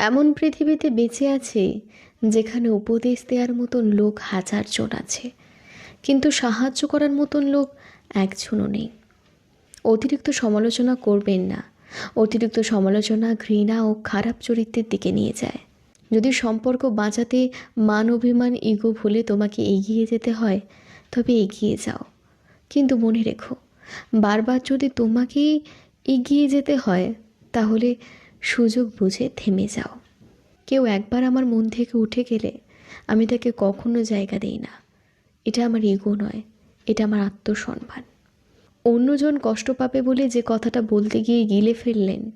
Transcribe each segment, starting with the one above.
এমন পৃথিবীতে বেঁচে আছে যেখানে উপদেশ দেওয়ার মতন লোক হাজার জন আছে, কিন্তু সাহায্য করার মতন লোক একজনও নেই। অতিরিক্ত সমালোচনা করবেন না। অতিরিক্ত সমালোচনা ঘৃণা ও খারাপ চরিত্রের দিকে নিয়ে যায়। যদি সম্পর্ক বাঁচাতে মান অভিমান, ইগো ভুলে তোমাকে এগিয়ে যেতে হয়, তবে এগিয়ে যাও। কিন্তু মনে রেখো, বারবার যদি তোমাকেই এগিয়ে যেতে হয়, তাহলে সুযোগ বুঝে থেমে যাও। কেউ একবার আমার মন থেকে উঠে গেলে আমি তাকে কখনো জায়গা দিই না। এটা আমার ইগো নয়, এটা আমার আত্মসম্মান। অন্যজন কষ্ট পাবে বলে যে কথাটা বলতে গিয়ে গিলে ফেললেন,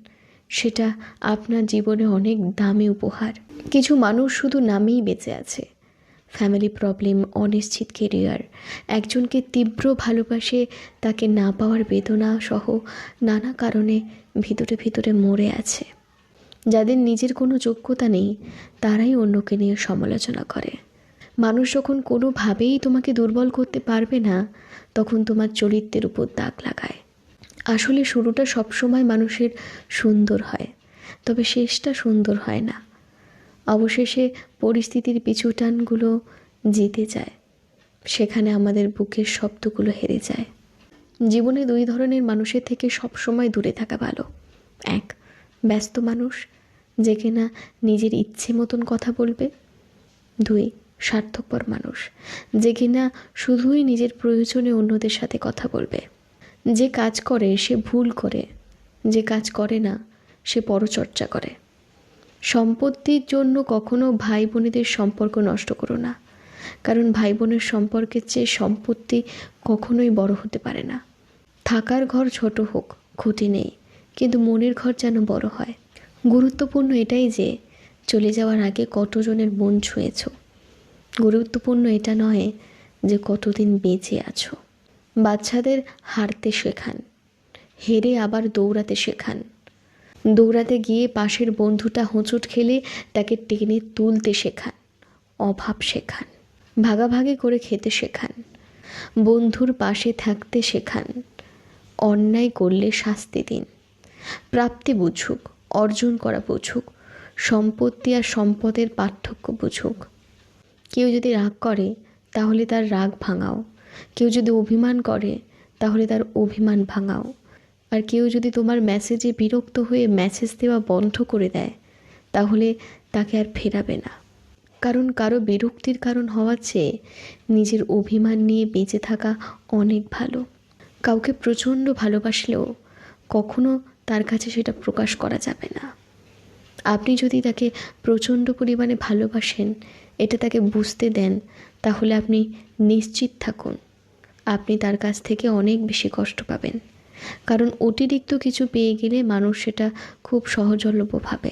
সেটা আপনার জীবনে অনেক দামি উপহার। কিছু মানুষ শুধু নামেই বেঁচে আছে। ফ্যামিলি প্রবলেম অনিশ্চিত কেরিয়ার একজনকে তীব্র ভালোবাসে, তাকে না পাওয়ার বেদনা সহ নানা কারণে ভিতরে ভিতরে মরে আছে। যাদের নিজের কোনো যোগ্যতা নেই, তারাই অন্যকে নিয়ে সমালোচনা করে। মানুষ যখন কোনোভাবেই তোমাকে দুর্বল করতে পারবে না, তখন তোমার চরিত্রের উপর দাগ লাগায়। আসলে শুরুটা সবসময় মানুষের সুন্দর হয়, তবে শেষটা সুন্দর হয় না। অবশেষে পরিস্থিতির পিছুটানগুলো জিতে যায়। সেখানে আমাদের বুকের শব্দগুলো হেরে যায়। জীবনে দুই ধরনের মানুষের থেকে সবসময় দূরে থাকা ভালো। এক, ব্যস্ত মানুষ, যে কিনা নিজের ইচ্ছে মতন কথা বলবে। দুই, স্বার্থপর মানুষ, যে কিনা শুধুই নিজের প্রয়োজনে অন্যদের সাথে কথা বলবে। যে কাজ করে সে ভুল করে, যে কাজ করে না, সে পরচর্চা করে। সম্পত্তির জন্য কখনো ভাই বোনেদের সম্পর্ক নষ্ট করো না। কারণ ভাই বোনের সম্পর্কের চেয়ে সম্পত্তি কখনোই বড় হতে পারে না। থাকার ঘর ছোট হোক, ক্ষতি নেই, কিন্তু মনের ঘর যেন বড় হয়। গুরুত্বপূর্ণ এটাই যে, চলে যাওয়ার আগে কতজনের মন ছুঁয়েছ। গুরুত্বপূর্ণ এটা নয় যে কতদিন বেঁচে আছো। বাচ্চাদের হারতে শেখান, হেরে আবার দৌড়াতে শেখান। দৌড়াতে গিয়ে পাশের বন্ধুটা হোঁচট খেলে তাকে টেনে তুলতে শেখান, অভাব শেখান, ভাগাভাগি করে খেতে শেখান, বন্ধুর পাশে থাকতে শেখান, অন্যায় করলে শাস্তি দিন, প্রাপ্তি বুঝুক, অর্জন করা বুঝুক, সম্পত্তি আর সম্পদের পার্থক্য বুঝুক। কেউ যদি রাগ করে, তাহলে তার রাগ ভাঙাও, কেউ যদি অভিমান করে, তাহলে তার অভিমান ভাঙাও। আর কেউ যদি তোমার মেসেজে বিরক্ত হয়ে মেসেজ দেওয়া বন্ধ করে দেয়, তাহলে তাকে আর ফেরাবে না। কারণ কারও বিরক্তির কারণ হওয়ার চেয়ে নিজের অভিমান নিয়ে বেঁচে থাকা অনেক ভালো। কাউকে প্রচণ্ড ভালোবাসলেও কখনো তার কাছে সেটা প্রকাশ করা যাবে না। আপনি যদি তাকে প্রচণ্ড পরিমাণে ভালোবাসেন, এটা তাকে বুঝতে দেন, তাহলে আপনি নিশ্চিত থাকুন। আপনি তার কাছ থেকে অনেক বেশি কষ্ট পাবেন। কারণ অতিরিক্ত কিছু পেয়ে গেলে মানুষ সেটা খুব সহজলভ্য ভাবে